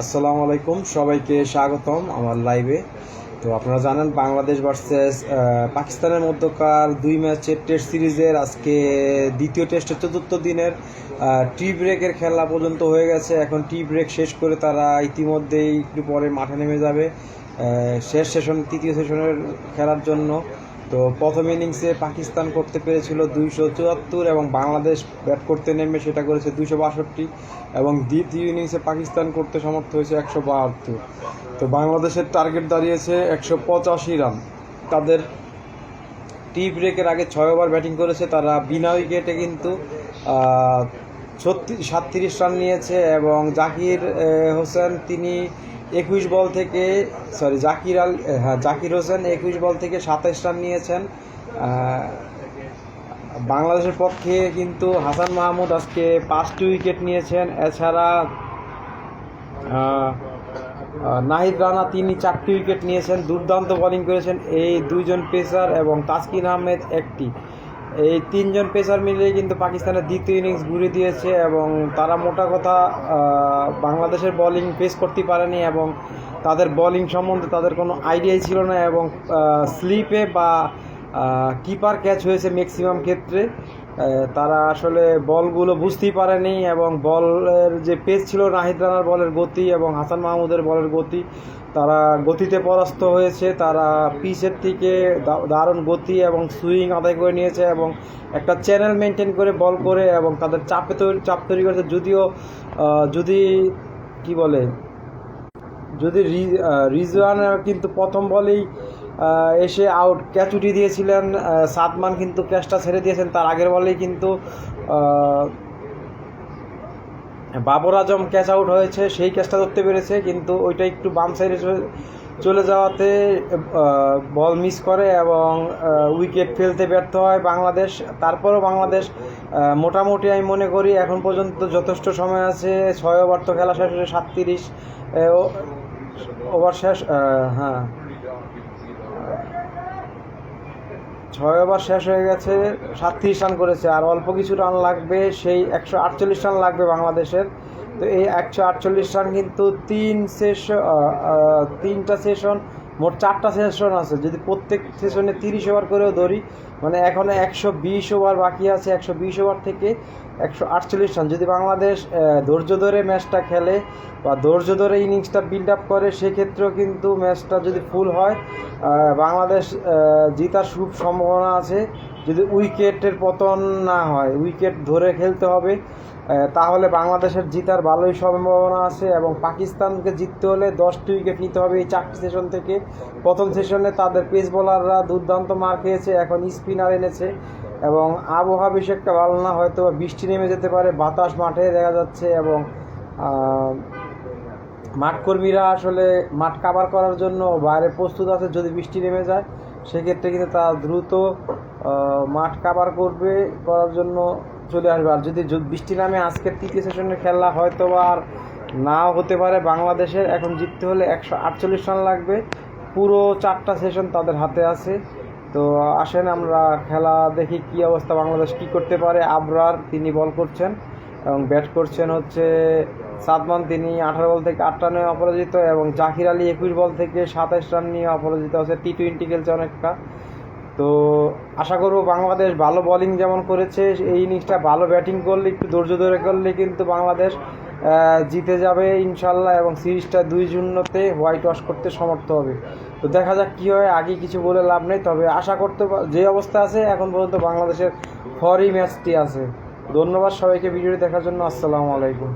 আসসালামু আলাইকুম, সবাইকে স্বাগতম আমার লাইভে তো আপনারা জানেন, বাংলাদেশ ভার্সেস পাকিস্তানের মধ্যকার দুই ম্যাচের টেস্ট সিরিজের আজকে দ্বিতীয় টেস্টের চতুর্থ দিনের টি ব্রেকের খেলা পর্যন্ত হয়ে গেছে। এখন টি ব্রেক শেষ করে তারা ইতিমধ্যেই একটু পরে মাঠে নেমে যাবে শেষ সেশন তৃতীয় সেশনের খেলার জন্য। তো প্রথম ইনিংসে পাকিস্তান করতে পেরেছিল দুইশো চুয়াত্তর এবং বাংলাদেশ ব্যাট করতে নেমে সেটা করেছে দুইশো বাষট্টি এবং দ্বিতীয় ইনিংসে পাকিস্তান করতে সমর্থ হয়েছে একশো বাহাত্তর। তো বাংলাদেশের টার্গেট দাঁড়িয়েছে একশো পঁচাশি রান। তাদের টি ব্রেকের আগে ছয় ওভার ব্যাটিং করেছে, তারা বিনা উইকেটে কিন্তু ছত্রিশ সাতত্রিশ রান নিয়েছে এবং জাকির হোসেন তিনি একুশ বল থেকে সরি জাকির আল হ্যাঁ জাকির হোসেন একুশ বল থেকে সাতাইশ রান নিয়েছেন। বাংলাদেশের পক্ষে কিন্তু হাসান মাহমুদ আজকে পাঁচটি উইকেট নিয়েছেন। এছাড়া নাহিদ রানা তিনি চারটি উইকেট নিয়েছেন। দুর্দান্ত বোলিং করেছেন এই দুইজন পেসার এবং তাসকিন আহমেদ একটি। এই তিনজন পেসার মিলে কিন্তু পাকিস্তানের দ্বিতীয় ইনিংস ঘুরে দিয়েছে এবং তারা মোটা কথা বাংলাদেশের বোলিং ফেস করতে পারেনি এবং তাদের বোলিং সম্বন্ধে তাদের কোনো আইডিয়াই ছিল না এবং স্লিপে বা কিপার ক্যাচ হয়েছে ম্যাক্সিমাম ক্ষেত্রে। তারা আসলে বলগুলো বুঝতেই পারেনি এবং বলের যে পেস ছিল নাহিদ রানার বলের গতি এবং হাসান মাহমুদের বলের গতি, তারা গতিতে পরাস্ত হয়েছে, তারা পিচের থেকে দারুণ গতি এবং সুইং আদায় করে নিয়েছে এবং একটা চ্যানেল মেনটেন করে বল করে এবং তাদের চাপে তৈরি চাপ তৈরি করেছে যদিও যদি কি বলে, যদি রিজওয়ান কিন্তু প্রথম বলেই এসে আউট ক্যাচ উঠিয়ে দিয়েছিলেন আহ, সাদমান কিন্তু ক্যাচটা ছেড়ে দিয়েছেন তার আগের বলেই কিন্তু বাবর আজম ক্যাচ আউট হয়েছে সেই ক্যাচটা ধরতে পেরেছে কিন্তু ওইটা একটু বাম সাইডে চলে যাওয়াতে বল মিস করে এবং উইকেট ফেলতে ব্যর্থ হয় বাংলাদেশ। তারপরও বাংলাদেশ মোটামুটি আমি মনে করি এখন পর্যন্ত যথেষ্ট সময় আছে ছয় ওভার তো খেলা শেষ হয়েছে সাতত্রিশ ওভার শেষ হ্যাঁ। ছয় ওভার শেষ হয়ে গেছে, সাতত্রিশ রান করেছে, আর অল্প কিছু রান লাগবে, সেই একশো আটচল্লিশ রান লাগবে বাংলাদেশের। তো এই একশো আটচল্লিশ রান কিন্তু তিন সেশন তিনটা সেশন মোট চারটা সেশন আছে। যদি প্রত্যেক সেশনে তিরিশ ওভার করেও ধরি মানে এখন একশো বিশ ওভার বাকি আছে, একশো বিশ ওভার থেকে একশো আটচল্লিশ রান। যদি বাংলাদেশ ধৈর্য ধরে ম্যাচটা খেলে বা ধৈর্য ধরে ইনিংসটা বিল্ড আপ করে, সেক্ষেত্রেও কিন্তু ম্যাচটা যদি ফুল হয় বাংলাদেশ জিতার খুব সম্ভাবনা আছে। যদি উইকেটের পতন না হয়, উইকেট ধরে খেলতে হবে তাহলে বাংলাদেশের জিতার ভালোই সম্ভাবনা আছে এবং পাকিস্তানকে জিততে হলে দশটি উইকেট নিতে হবে এই চারটি সেশন থেকে। প্রথম সেশনে তাদের পেস বোলাররা দুর্দান্ত মার খেয়েছে, এখন স্পিনার এনেছে এবং আবহাওয়া বেশি একটা ভালো না হয়তো বৃষ্টি নেমে যেতে পারে, বাতাস মাঠে দেখা যাচ্ছে এবং মাঠকর্মীরা আসলে মাঠ কাভার করার জন্য বাইরে প্রস্তুত আছে যদি বৃষ্টি নেমে যায়, সেক্ষেত্রে কিন্তু তারা দ্রুত মাঠ কাভার করবে করার জন্য চলে আসবে। আর যদি বৃষ্টি নামে আজকের তৃতীয় সেশনের খেলা হয়তো আর নাও হতে পারে, বাংলাদেশের এখন জিততে হলে একশো আটচল্লিশ রান লাগবে। পুরো চারটা সেশন তাদের হাতে আছে। তো আসেন আমরা খেলা দেখি কি অবস্থা বাংলাদেশ কি করতে পারে। আবরার তিনি বল করছেন এবং ব্যাট করছেন হচ্ছে সাদমান তিনি আঠারো বল থেকে আট রানে অপরাজিত এবং জাকির আলী একুশ বল থেকে সাতাশ রান নিয়ে অপরাজিত হচ্ছে টি টোয়েন্টি খেলছে অনেকটা। তো আশা করব বাংলাদেশ ভালো বোলিং যেমন করেছে, এই ইনিংসটা ভালো ব্যাটিং করলে, একটু ধৈর্য ধরে করলে কিন্তু বাংলাদেশ জিতে যাবে ইনশাল্লাহ এবং সিরিজটা দুই শূন্যতে হোয়াইট ওয়াশ করতে সমর্থ হবে। তো দেখা যাক কী হয়, আগে কিছু বলে লাভ নেই, তবে আশা করতে যে অবস্থা আছে, এখন পর্যন্ত বাংলাদেশের ফরই ম্যাচটি আছে। ধন্যবাদ সবাইকে ভিডিওটি দেখার জন্য, আসসালামু আলাইকুম।